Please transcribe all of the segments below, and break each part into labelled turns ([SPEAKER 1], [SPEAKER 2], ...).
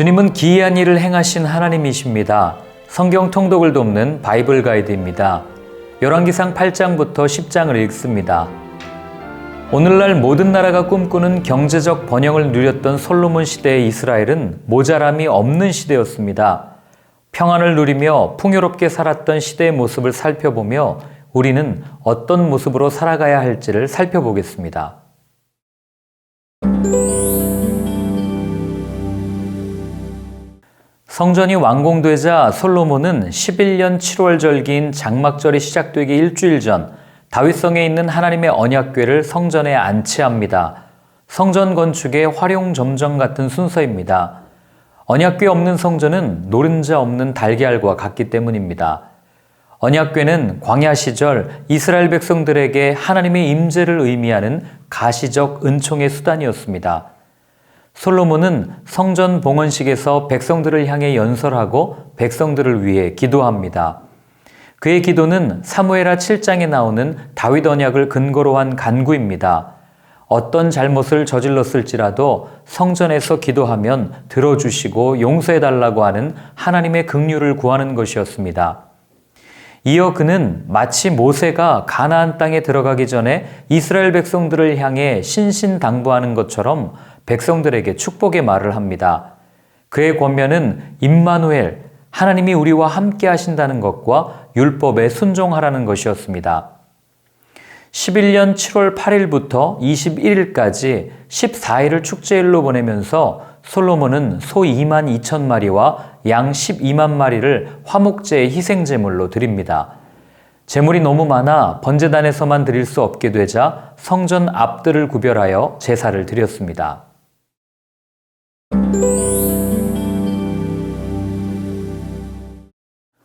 [SPEAKER 1] 주님은 기이한 일을 행하신 하나님이십니다. 성경 통독을 돕는 바이블 가이드입니다. 열왕기상 8장부터 10장을 읽습니다. 오늘날 모든 나라가 꿈꾸는 경제적 번영을 누렸던 솔로몬 시대의 이스라엘은 모자람이 없는 시대였습니다. 평안을 누리며 풍요롭게 살았던 시대의 모습을 살펴보며 우리는 어떤 모습으로 살아가야 할지를 살펴보겠습니다. 성전이 완공되자 솔로몬은 11년 7월 절기인 장막절이 시작되기 일주일 전 다윗성에 있는 하나님의 언약궤를 성전에 안치합니다. 성전 건축의 활용 점정 같은 순서입니다. 언약궤 없는 성전은 노른자 없는 달걀과 같기 때문입니다. 언약궤는 광야 시절 이스라엘 백성들에게 하나님의 임재를 의미하는 가시적 은총의 수단이었습니다. 솔로몬은 성전 봉헌식에서 백성들을 향해 연설하고 백성들을 위해 기도합니다. 그의 기도는 사무에라 7장에 나오는 다윗 언약을 근거로 한 간구입니다. 어떤 잘못을 저질렀을지라도 성전에서 기도하면 들어주시고 용서해 달라고 하는 하나님의 긍휼을 구하는 것이었습니다. 이어 그는 마치 모세가 가나안 땅에 들어가기 전에 이스라엘 백성들을 향해 신신당부하는 것처럼 백성들에게 축복의 말을 합니다. 그의 권면은 임마누엘 하나님이 우리와 함께 하신다는 것과 율법에 순종하라는 것이었습니다. 11년 7월 8일부터 21일까지 14일을 축제일로 보내면서 솔로몬은 소 2만 2천 마리와 양 12만 마리를 화목제의 희생제물로 드립니다. 제물이 너무 많아 번제단에서만 드릴 수 없게 되자 성전 앞들을 구별하여 제사를 드렸습니다.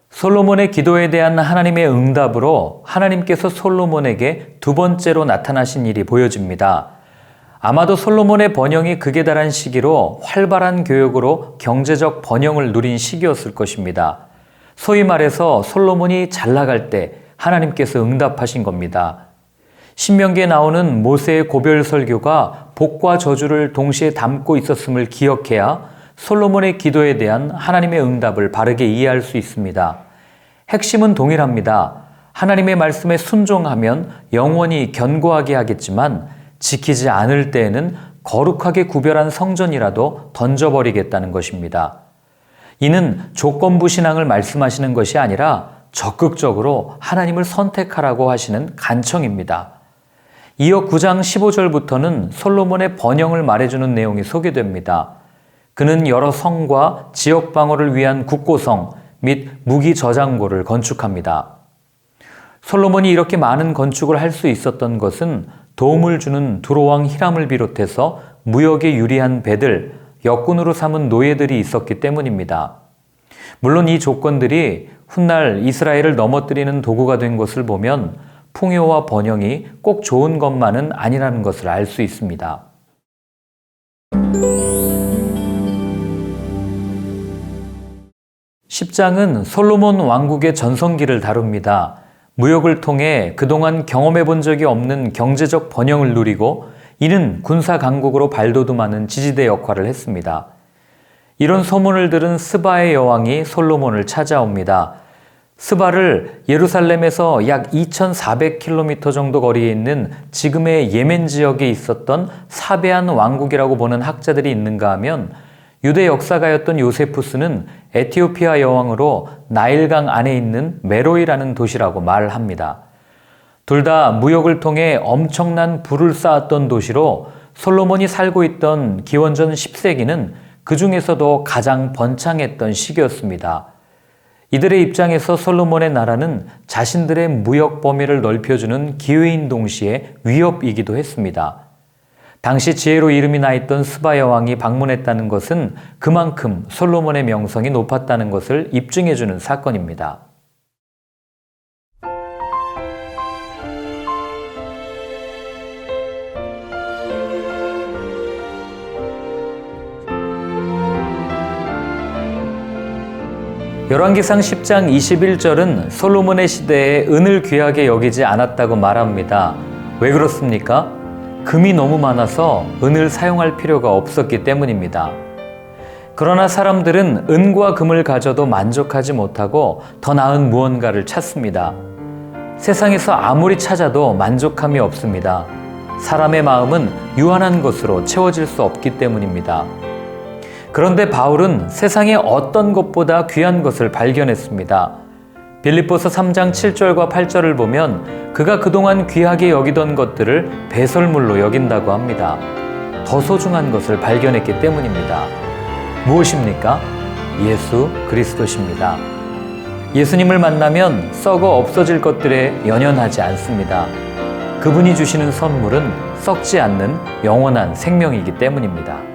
[SPEAKER 1] 솔로몬의 기도에 대한 하나님의 응답으로 하나님께서 솔로몬에게 두 번째로 나타나신 일이 보여집니다. 아마도 솔로몬의 번영이 극에 달한 시기로 활발한 교육으로 경제적 번영을 누린 시기였을 것입니다. 소위 말해서 솔로몬이 잘 나갈 때 하나님께서 응답하신 겁니다. 신명기에 나오는 모세의 고별 설교가 복과 저주를 동시에 담고 있었음을 기억해야 솔로몬의 기도에 대한 하나님의 응답을 바르게 이해할 수 있습니다. 핵심은 동일합니다. 하나님의 말씀에 순종하면 영원히 견고하게 하겠지만 지키지 않을 때에는 거룩하게 구별한 성전이라도 던져버리겠다는 것입니다. 이는 조건부 신앙을 말씀하시는 것이 아니라 적극적으로 하나님을 선택하라고 하시는 간청입니다. 이어 9장 15절부터는 솔로몬의 번영을 말해주는 내용이 소개됩니다. 그는 여러 성과 지역 방어를 위한 국고성 및 무기 저장고를 건축합니다. 솔로몬이 이렇게 많은 건축을 할 수 있었던 것은 도움을 주는 두로왕 히람을 비롯해서 무역에 유리한 배들, 역군으로 삼은 노예들이 있었기 때문입니다. 물론 이 조건들이 훗날 이스라엘을 넘어뜨리는 도구가 된 것을 보면 풍요와 번영이 꼭 좋은 것만은 아니라는 것을 알 수 있습니다. 십장은 솔로몬 왕국의 전성기를 다룹니다. 무역을 통해 그동안 경험해 본 적이 없는 경제적 번영을 누리고 이는 군사 강국으로 발돋움하는 지지대 역할을 했습니다. 이런 소문을 들은 스바의 여왕이 솔로몬을 찾아옵니다. 스바를 예루살렘에서 약 2,400km 정도 거리에 있는 지금의 예멘 지역에 있었던 사베안 왕국이라고 보는 학자들이 있는가 하면 유대 역사가였던 요세푸스는 에티오피아 여왕으로 나일강 안에 있는 메로이라는 도시라고 말합니다. 둘 다 무역을 통해 엄청난 부를 쌓았던 도시로 솔로몬이 살고 있던 기원전 10세기는 그 중에서도 가장 번창했던 시기였습니다. 이들의 입장에서 솔로몬의 나라는 자신들의 무역 범위를 넓혀주는 기회인 동시에 위협이기도 했습니다. 당시 지혜로 이름이 나 있던 스바 여왕이 방문했다는 것은 그만큼 솔로몬의 명성이 높았다는 것을 입증해 주는 사건입니다. 열왕기상 10장 21절은 솔로몬의 시대에 은을 귀하게 여기지 않았다고 말합니다. 왜 그렇습니까? 금이 너무 많아서 은을 사용할 필요가 없었기 때문입니다. 그러나 사람들은 은과 금을 가져도 만족하지 못하고 더 나은 무언가를 찾습니다. 세상에서 아무리 찾아도 만족함이 없습니다. 사람의 마음은 유한한 것으로 채워질 수 없기 때문입니다. 그런데 바울은 세상의 어떤 것보다 귀한 것을 발견했습니다. 빌립보서 3장 7절과 8절을 보면 그가 그동안 귀하게 여기던 것들을 배설물로 여긴다고 합니다. 더 소중한 것을 발견했기 때문입니다. 무엇입니까? 예수 그리스도십니다. 예수님을 만나면 썩어 없어질 것들에 연연하지 않습니다. 그분이 주시는 선물은 썩지 않는 영원한 생명이기 때문입니다.